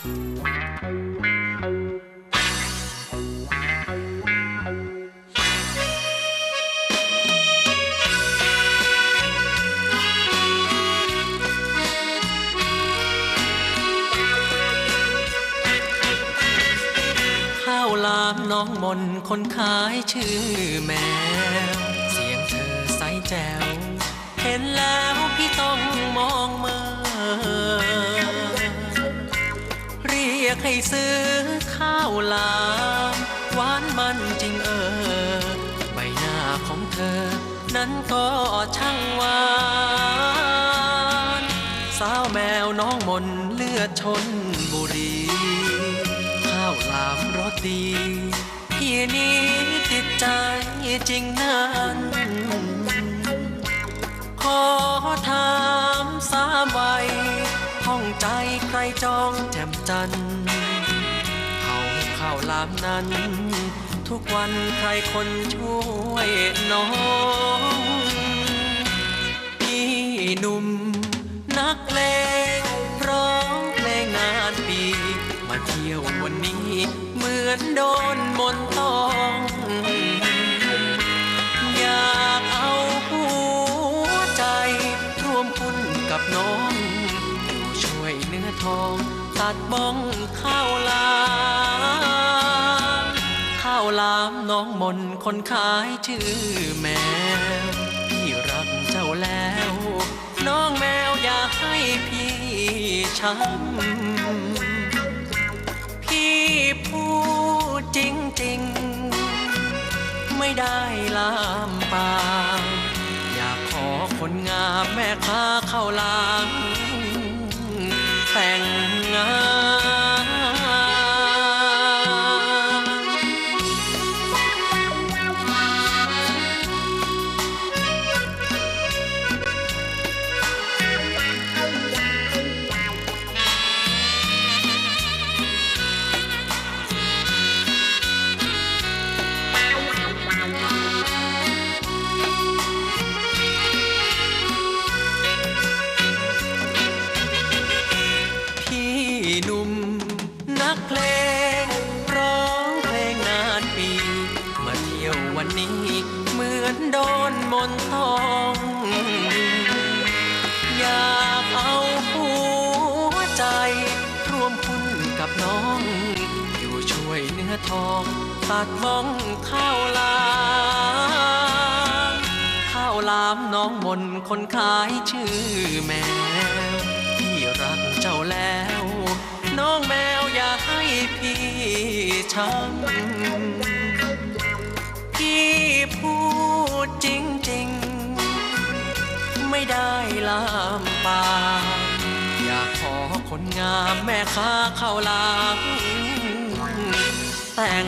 ข้าวลามน้องมนคนขายชื่อแมว เสียงเธอใสแจ๋ว เห็นแล้วพี่ต้องมองเมื่อ ให้ซื้อข้าวหลามหวานมันจริงเออ ใบหน้าของเธอ นั้นก็ช่างหวานสาวแมวน้องมนเลือดชนบุรี ข้าวหลามรสดี พี่นี้ติดใจจริงนั้นขอถามสามวัย ห้องใจใครจองแจ่มจันเขาข้าวลามนั้น ทุกวันใครคนช่วยน้องพี่หนุ่มนักเลงร้องเพลงนานปี มาเที่ยววันนี้ เหมือนโดนมนต์ตอง ทองตัดบ้องข้าวลามข้าวลามน้องมนคนขายชื่อแมวพี่รักเจ้าแล้ว น้องแมวอย่าให้พี่ช้ำพี่พูดจริงๆ ไม่ได้ลามปามอยากขอคนงามแม่ค้าเข้าวลามแต่ง ง นักเพลง ร้องเพลงนานปี มาเที่ยววันนี้ เหมือนโดนมนต์ทอง อยากเอาหัวใจร่วมหุ้นกับน้อง อยู่ช่วยเนื้อทอง ตัดบ้องข้าวลามข้าวลามน้องมนคนขายชื่อแม่ พี่พูดจริงๆ ไม่ได้ลามปากอยากขอคนงามแม่ค้าเข้าลางแต่ง